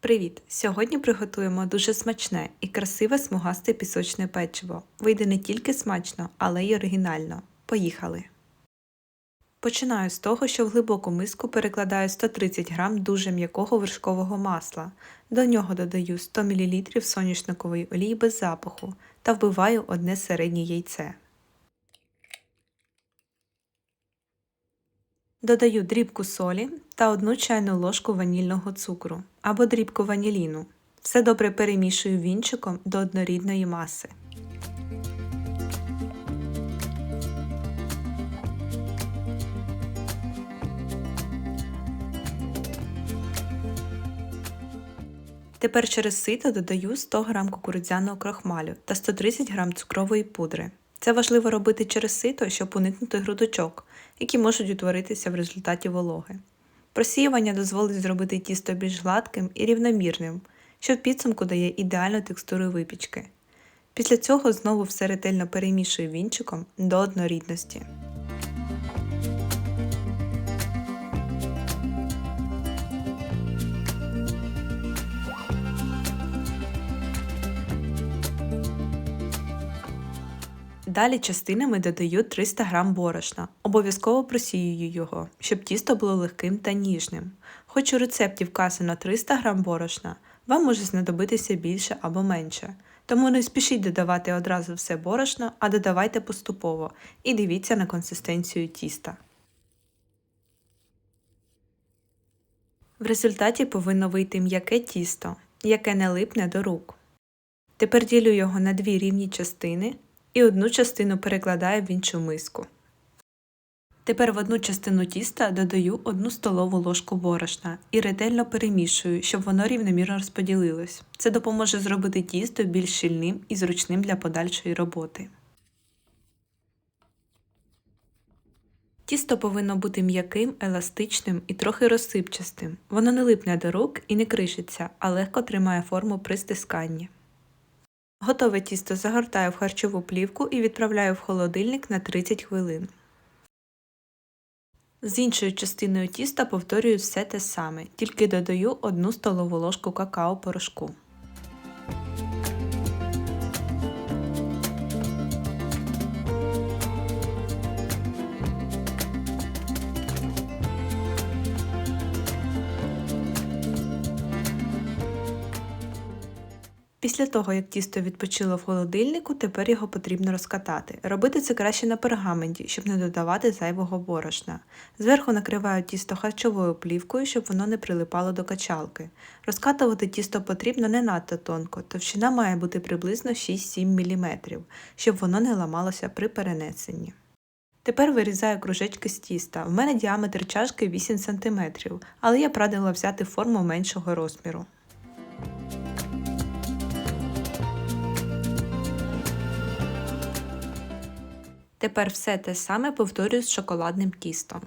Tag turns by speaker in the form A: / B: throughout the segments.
A: Привіт! Сьогодні приготуємо дуже смачне і красиве смугасте пісочне печиво. Вийде не тільки смачно, але й оригінально. Поїхали! Починаю з того, що в глибоку миску перекладаю 130 г дуже м'якого вершкового масла. До нього додаю 100 мл соняшникової олії без запаху та вбиваю одне середнє яйце. Додаю дрібку солі та одну чайну ложку ванільного цукру або дрібку ваніліну. Все добре перемішую вінчиком до однорідної маси. Тепер через сито додаю 100 г кукурудзяного крохмалю та 130 г цукрової пудри. Це важливо робити через сито, щоб уникнути грудочок, які можуть утворитися в результаті вологи. Просіювання дозволить зробити тісто більш гладким і рівномірним, що в підсумку дає ідеальну текстуру випічки. Після цього знову все ретельно перемішую вінчиком до однорідності. Далі частинами додаю 300 г борошна. Обов'язково просіюю його, щоб тісто було легким та ніжним. Хоч у рецепті вказано 300 г борошна, вам може знадобитися більше або менше. Тому не спішіть додавати одразу все борошно, а додавайте поступово і дивіться на консистенцію тіста. В результаті повинно вийти м'яке тісто, яке не липне до рук. Тепер ділю його на дві рівні частини і одну частину перекладаю в іншу миску. Тепер в одну частину тіста додаю 1 столову ложку борошна і ретельно перемішую, щоб воно рівномірно розподілилось. Це допоможе зробити тісто більш щільним і зручним для подальшої роботи. Тісто повинно бути м'яким, еластичним і трохи розсипчастим. Воно не липне до рук і не кришиться, а легко тримає форму при стисканні. Готове тісто загортаю в харчову плівку і відправляю в холодильник на 30 хвилин. З іншою частиною тіста повторюю все те саме, тільки додаю 1 столову ложку какао порошку. Після того, як тісто відпочило в холодильнику, тепер його потрібно розкатати. Робити це краще на пергаменті, щоб не додавати зайвого борошна. Зверху накриваю тісто харчовою плівкою, щоб воно не прилипало до качалки. Розкатувати тісто потрібно не надто тонко, товщина має бути приблизно 6-7 мм, щоб воно не ламалося при перенесенні. Тепер вирізаю кружечки з тіста. В мене діаметр чашки 8 см, але я б радила взяти форму меншого розміру. Тепер все те саме повторюю з шоколадним тістом.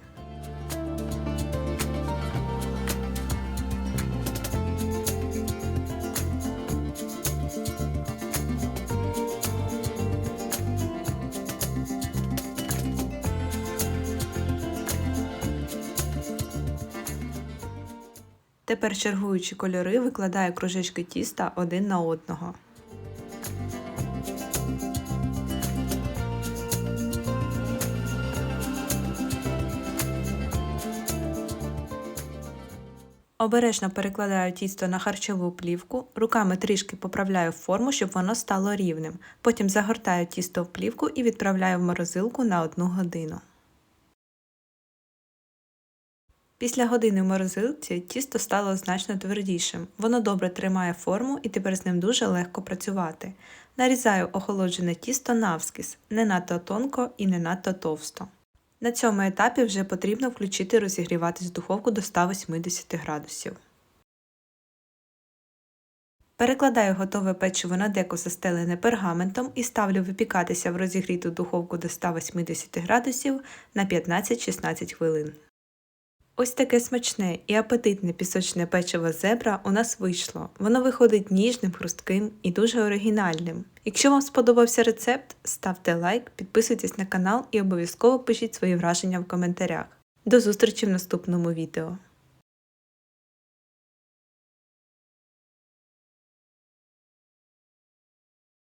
A: Тепер чергуючи кольори, викладаю кружечки тіста один на одного. Обережно перекладаю тісто на харчову плівку, руками трішки поправляю форму, щоб воно стало рівним. Потім загортаю тісто в плівку і відправляю в морозилку на 1 годину. Після години в морозилці тісто стало значно твердішим. Воно добре тримає форму і тепер з ним дуже легко працювати. Нарізаю охолоджене тісто навскіз, не надто тонко і не надто товсто. На цьому етапі вже потрібно включити розігріватись духовку до 180 градусів. Перекладаю готове печиво на деко застелене пергаментом і ставлю випікатися в розігріту духовку до 180 градусів на 15-16 хвилин. Ось таке смачне і апетитне пісочне печиво зебра у нас вийшло. Воно виходить ніжним, хрустким і дуже оригінальним. Якщо вам сподобався рецепт, ставте лайк, підписуйтесь на канал і обов'язково пишіть свої враження в коментарях. До зустрічі в наступному відео!